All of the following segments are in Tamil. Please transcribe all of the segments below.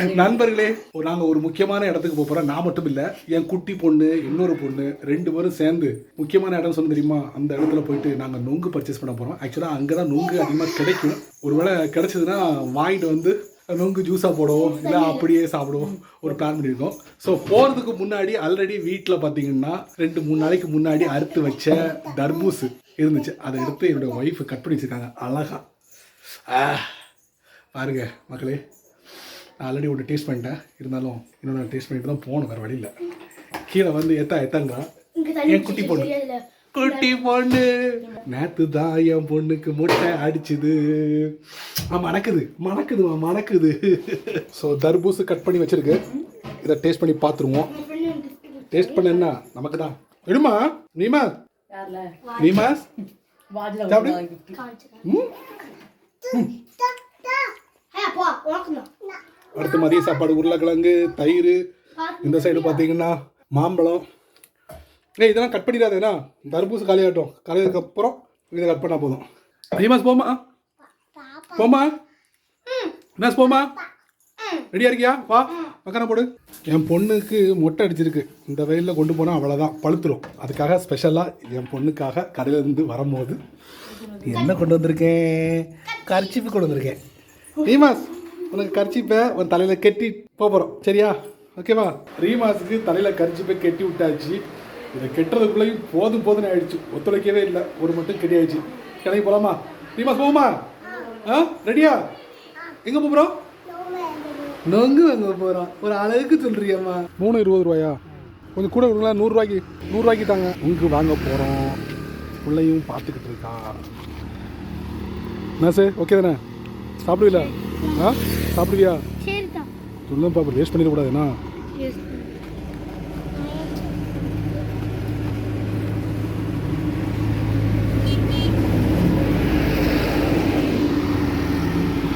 நண்பர்களே ஒரு நாங்கள் ஒரு முக்கியமான இடத்துக்கு போக போகிறோம் நான் மட்டும் இல்லை என் குட்டி பொண்ணு இன்னொரு பொண்ணு ரெண்டு பேரும் சேர்ந்து முக்கியமான இடம் சொன்ன தெரியுமா? அந்த இடத்துல போயிட்டு நாங்கள் நொங்கு பர்ச்சேஸ் பண்ண போகிறோம் ஆக்சுவலாக அங்கே தான் நொங்கு அதிகமாக கிடைக்கும். ஒருவேளை கிடைச்சதுன்னா வாங்கிட்டு வந்து நொங்கு ஜூஸாக போடுவோம் இல்லை அப்படியே சாப்பிடுவோம். ஒரு பிளான் பண்ணியிருக்கோம் ஸோ போகிறதுக்கு முன்னாடி ஆல்ரெடி வீட்டில் பார்த்தீங்கன்னா ரெண்டு மூணு நாளைக்கு முன்னாடி அறுத்து வச்ச தர்பூஸ் இருந்துச்சு. அதை எடுத்து என்னுடைய ஒய்ஃப் கட் பண்ணி வச்சுருக்காங்க. அழகா. ஆ பாருங்க மக்களே. நான் ஆல்ரெடி ஒன்று டேஸ்ட் பண்ணிட்டேன். இருந்தாலும் இன்னொன்று டேஸ்ட் பண்ணிட்டு தான் போகணும் வேறு வழியில் கீழே வந்து எத்தா எத்தாங்க என் குட்டி பொண்ணு? குட்டி பொண்ணு. நேத்து தான் என் பொண்ணுக்கு முட்டை அடிச்சுது. ஆ மணக்குது. மணக்குதுமா மணக்குது. ஸோ தர்பூஸ் கட் பண்ணி வச்சிருக்கு. இதை டேஸ்ட் பண்ணி பார்த்துருவோம். டேஸ்ட் பண்ண என்ன? நமக்கு தான். எடுமா? நீமா? யார்ல? நீமா? சாப்பிடு. ம். அடுத்து மதிய சாப்பாடு உருளைக்கிழங்கு தயிர். இந்த சைடு பார்த்தீங்கன்னா மாம்பழம். ஏ இதெல்லாம் கட் பண்ணிடாதேண்ணா தர்பூசு காலியாகட்டும். காலியாதுக்கு அப்புறம் இதை கட் பண்ணால் போதும். ஐயமாஸ் போமா போமா என்ன போமா ரெடியாக இருக்கியா? வா மக்கான போடு. என் பொண்ணுக்கு மொட்டை அடிச்சிருக்கு. இந்த வெயிலில் கொண்டு போனால் அவ்வளோதான் பழுத்துரும். அதுக்காக ஸ்பெஷலாக என் பொண்ணுக்காக கடையிலேருந்து வரும்போது என்ன கொண்டு வந்திருக்கேன்? கர்ச்சிப்பு கொண்டு வந்திருக்கேன். ஹீமாஸ் உனக்கு கர்ச்சிப்பை உன் தலையில் கெட்டி போகிறோம் சரியா? ஓகேவா ரீமாஸுக்கு தலையில் கர்ச்சிப்பை கெட்டி விட்டாச்சு. இதை கெட்டுறதுக்குள்ளேயும் போதும் போதும்னு ஆயிடுச்சு. ஒத்துழைக்கவே இல்லை. ஒரு மட்டும் கெட்டி ஆயிடுச்சு கிளம்பி போகலாமா ரீமாஸ் போகுமா? ஆ? ரெடியா? எங்கே போகிறோம் நொங்கு வாங்க போகிறோம் ஒரு அழகுக்கு சொல்றியம்மா. மூணு இருபது ரூபாயா? கொஞ்சம் கூட கொடுங்களா நூறுரூவாய்க்கு நூறுரூவாய்க்கு தாங்க. நொங்கு வாங்க போகிறோம் பிள்ளையும் பார்த்துக்கிட்டு இருக்கா. என்ன சார் ஓகே தானே? சாப்பிடுவீங்களா? ஆ? சாப்பிடுவியா? சொல்லும் பாப்பா வேஸ்ட் பண்ணிடக்கூடாதுண்ணா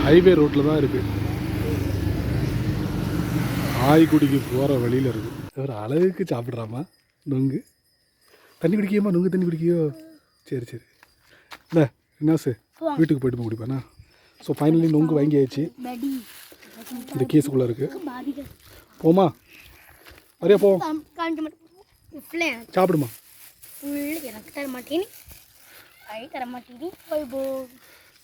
ஹைவே ரோட்டில் தான் இருக்குது ஆய்குடிக்கு போகிற வழியில் இருக்குது ஒரு அழகுக்கு சாப்பிட்றாமா? நொங்கு. தண்ணி குடிக்கியம்மா நொங்கு தண்ணி குடிக்கியோ? சரி சரி. இல்லை என்ன சார் வீட்டுக்கு போயிட்டு போய் குடிப்பாண்ணா ஸோ ஃபைனலி நொங்கு வாங்கியாச்சு. இந்த கேஸுக்குள்ளே இருக்குது போமா ஃபுல்லாக எனக்கு சாப்பிடுமா போய் போ.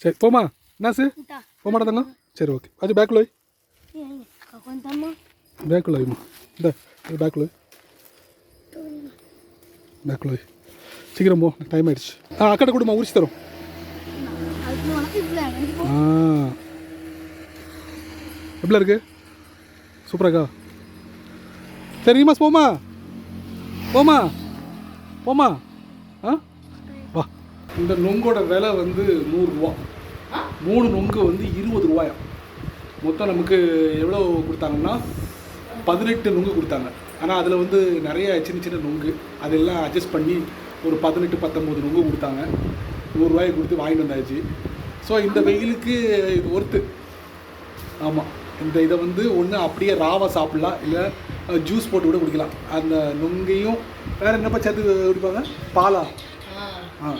சரி போமா என்ன சார் இந்தா. போக மாட்டேங்க சரி ஓகே. அது பேக்கில் கொஞ்சமா பேக்கில் வைமா இந்த பேக்கில் வை. பேக்கில் வை. சீக்கிரம் போ. டைம் ஆயிடுச்சு. ஆ அக்கடை கொடுமா உரிச்சு தரோம். எப்படி இருக்கு? சூப்பராக்கா சரி மாஸ் போமா? போமா? போமா? ஆ? வா. இந்த நொங்கோட விலை வந்து நூறுரூவா மூணு நொங்கு வந்து இருபது ரூபாயா மொத்தம் நமக்கு எவ்வளோ கொடுத்தாங்கன்னா பதினெட்டு நொங்கு கொடுத்தாங்க. ஆனால் அதில் வந்து நிறைய சின்ன சின்ன நொங்கு. அதெல்லாம் அட்ஜஸ்ட் பண்ணி ஒரு பதினெட்டு பத்தொம்போது நொங்கு கொடுத்தாங்க. நூறுரூவாய்க்கு கொடுத்து வாங்கிட்டு வந்தாச்சு. ஸோ இந்த வெயிலுக்கு இது ஒர்த்து ஆமாம் இந்த இதை வந்து ஒன்று அப்படியே ராவா சாப்பிட்லாம். இல்லை ஜூஸ் போட்டு கூட குடிக்கலாம். அந்த நுங்கையும் வேறு என்னப்பா சேர்த்து குடிப்பாங்க? பாலா? ஆ.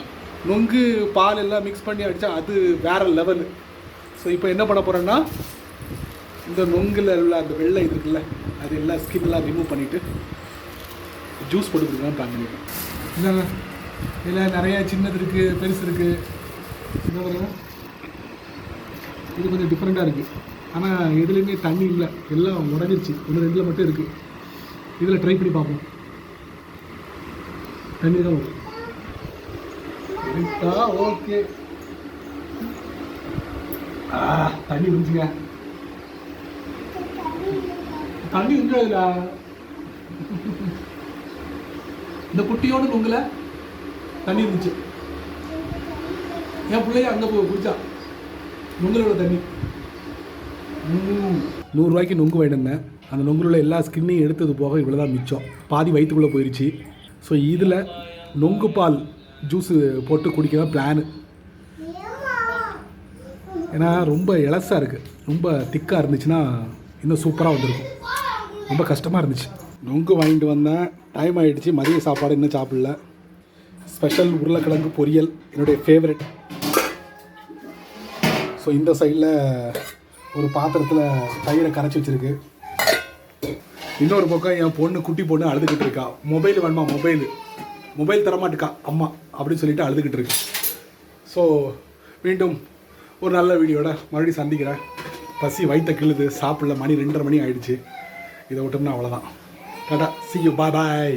நுங்கு பால் எல்லாம் மிக்ஸ் பண்ணி அடித்தா அது வேற லெவலு ஸோ இப்போ என்ன பண்ண போகிறேன்னா இந்த நொங்கில் உள்ள அந்த வெள்ளை இது இருக்குல்ல அது எல்லாம் ஸ்கின் எல்லாம் ரிமூவ் பண்ணிவிட்டு ஜூஸ் போட்டு கொடுக்கலாம் பிளான் பண்ணியிருக்கேன் இல்லைங்க இதில் நிறைய சின்னது இருக்குது பெருசு இருக்குது என்ன பாருங்க இது கொஞ்சம் டிஃப்ரெண்ட்டாக இருக்குது ஆனால் எதுலேயுமே தண்ணி இல்லை. எல்லாம் உடஞ்சிருச்சு. ஒன்று ரெண்டில் மட்டும் இருக்குது இதில் ட்ரை பண்ணி பார்ப்போம். தண்ணி தான் வரும் ஓகே. தண்ணி இருந்துச்சுங்க தண்ணி இருக்கு இந்த குட்டியோட நுங்குல தண்ணி இருந்துச்சு. என் பிள்ளைய அங்கே போய் நுங்குலோட தண்ணி. நூறுரூவாய்க்கு நொங்கு வாங்கிட்டு அந்த நொங்குல எல்லா ஸ்கின்னையும் எடுத்தது போக இவ்வளோ தான் மிச்சம். பாதி வயிற்றுக்குள்ளே போயிடுச்சு ஸோ இதில் நொங்கு பால் ஜூஸு போட்டு குடிக்க தான் பிளானு ஏன்னா ரொம்ப இலசாக இருக்குது ரொம்ப திக்காக இருந்துச்சுன்னா இன்னும் சூப்பராக வந்திருக்கும். ரொம்ப கஷ்டமாக இருந்துச்சு. நொங்கு வாங்கிட்டு வந்தேன். டைம் ஆகிடுச்சு மதிய சாப்பாடு இன்னும் சாப்பிடல. ஸ்பெஷல் உருளைக்கிழங்கு பொரியல் என்னுடைய ஃபேவரெட் ஸோ இந்த சைடில் ஒரு பாத்திரத்தில் தயிரை கரைச்சி வச்சிருக்கு. இன்னொரு பக்கம் என் பொண்ணு குட்டி பொண்ணு அழுதுகிட்டு இருக்கா. மொபைல் வேணுமா? மொபைல் மொபைல் தரமாட்டுக்கா அம்மா அப்படின்னு சொல்லிட்டு அழுதுகிட்டு இருக்கு. ஸோ மீண்டும் ஒரு நல்ல வீடியோட மறுபடியும் சந்திக்கிறேன். பசி வைத்த கிழுது சாப்பிடல மணி ரெண்டரை மணி ஆயிடுச்சு. இதை விட்டோம்னா அவ்வளோதான் tata see you bye bye